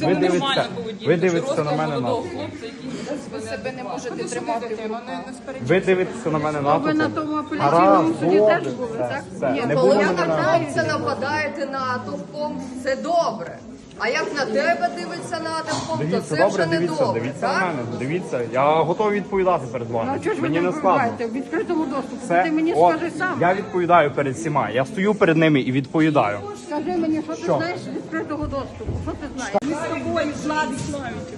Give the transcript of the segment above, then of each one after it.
Ви дивитеся, ви дивитеся на мене на Ви себе не можете тримати ви дивитеся на мене на Ви на тому апеляційному суді теж були, так? Ні, коли ви на нападаєте натовпом, це добре. А як на тебе дивиться натовпом, то Дивіться, це добре, вже не дивіться, добре. дивіться на Так? мене, дивіться. Я готовий відповідати перед Ну, вами. а чого ж ви Мені не не складно. В відкритому доступу. Це, Ти мені от, скажи сам. Я відповідаю перед всіма. Я стою перед ними і відповідаю. Скажи мені, що ти знаєш з відкритого доступу? Що ти знаєш? Ми з тобою, Славі Славічу.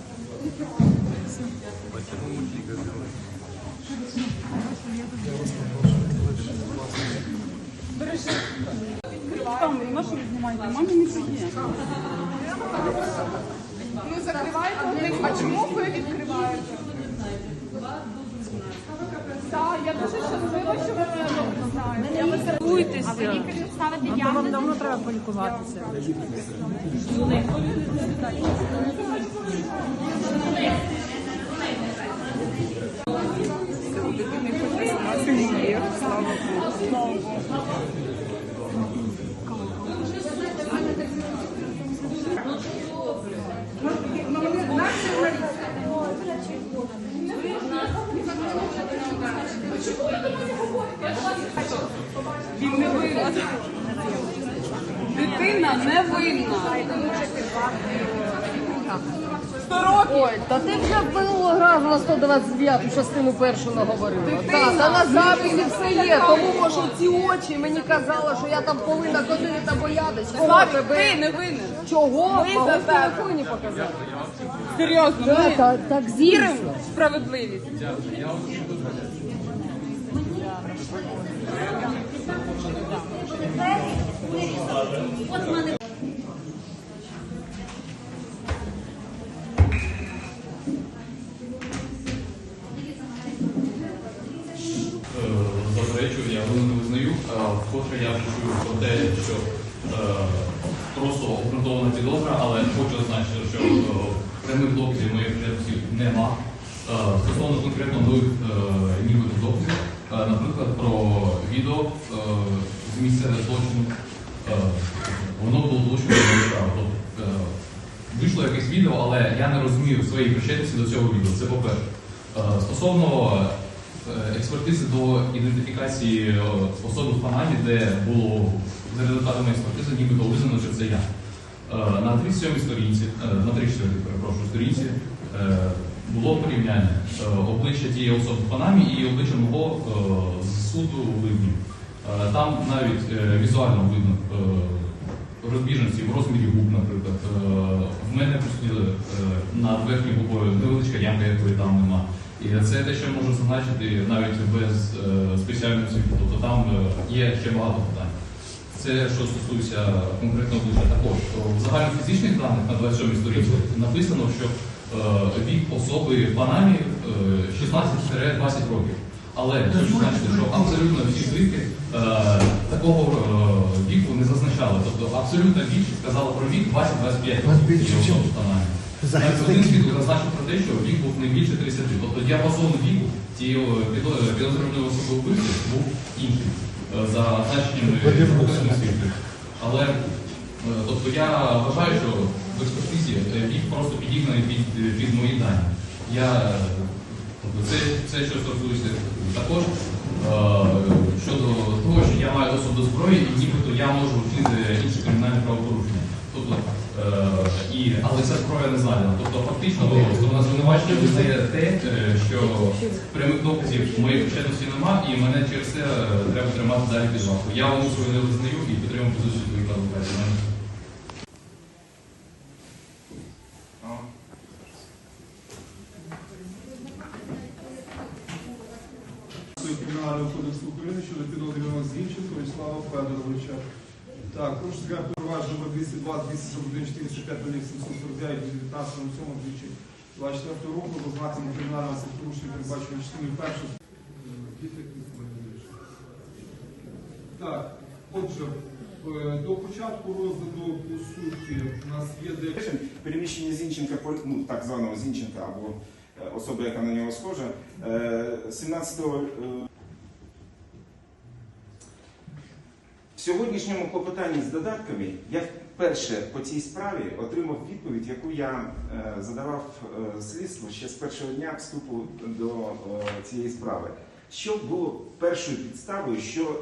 Там, на що ви знімаєте? Мамі не приє. Ну закривайте. А чому ви відкриваєте? Так, я дуже щаслива, що ви мене добре знаєте. Я вас то вам давно треба полікуватися. Він не винна. Дитина не винна. Ой, та ти вже минулого разу на 129 частину першу наговорила. Так, та на записі все є. Тому може ці очі мені казали, що я там повинна ходити та боятися. Кого Славік, тебе? ти не винен. Чого? Ми Могу за в тебе. телефоні показати. Серйозно, Да, ми так, так віримо звісно. в справедливість. Заперечую, я воно не визнаю. Я чую про те, що е, просто обґрунтована підозра, але хочу зазначити, що е, прямих доказів моїх причетності нема. Е, Стосовно конкретно нових нібито наприклад, про відео е, з місця злочину, е, воно було долучено до справи. Тобто, е, Вийшло якесь відео, але я не розумію своєї причетності до цього відео. Це по-перше. Е, Стосовно експертизи до ідентифікації особи в Панамі, де було за результатами експертизи, нібито визнано, що це я. На 37 сторінці, на 34, перепрошую, сторінці було порівняння обличчя тієї особи в Панамі і обличчя мого з суду у Ливні. Е, Там навіть е, візуально видно е, розбіжності в розмірі губ, наприклад. В мене присутніли е, над верхньою губою невеличка ямка, якої там нема. І це те, що можу зазначити навіть без спеціальної освіти. Тобто там є ще багато питань. Це що стосується конкретно обличчя також. В загальнофізичних даних на 27 сторінці написано, що вік особи в Панамі е, 16-20 років. Але хочу значити, що абсолютно всі свідки е, такого е, віку не зазначали. Тобто абсолютно більшість сказала про вік 20-25 років цієї особи в Панамі. Навіть один свідок зазначив про те, що вік був не більше 30. Тобто діапазон віку цієї е, підозрюваної особи вбивці був інший е, за показаних свідків. Але е, тобто я вважаю, що в експертизі е, вік просто підігнаний під, під мої дані. Я, е, це, це що стосується також е, щодо того, що я маю доступ до зброї, і нібито я можу вчинити інші кримінальні правопорушення. Тобто, е, і, але ця зброя не знайдена. Тобто фактично сторона звинувачення визнає те, е, що прямих доказів моєї причетності нема, і мене через це треба тримати далі під вартою. Я вам свою не визнаю і підтримую позицію своїх адвокатів. Федоровича. Так, сказати провадження номер 202 241 405 749 від 19 7 2024 року з ознаками кримінального правопорушення передбачено частиною першої. Так, отже, е, до початку розгляду по суті у нас є деякі переміщення Зінченка, ну, так званого Зінченка або е, особи, яка на нього схожа, е, 17 е, в сьогоднішньому клопотанні з додатками я вперше по цій справі отримав відповідь, яку я е, задавав е, слідству ще з першого дня вступу до е, цієї справи. Що було першою підставою, що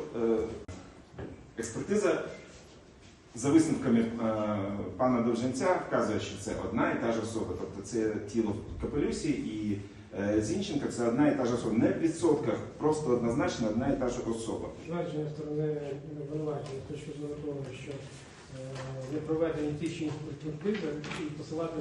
експертиза за висновками пана Довженця вказує, що це одна і та ж особа, тобто це тіло в капелюсі і Зінченка це одна і та ж особа. Не в відсотках, просто однозначно одна і та ж особа. Твердження сторони обвинувачення з точки зору того, що е, не проведені ті чи інші і посилати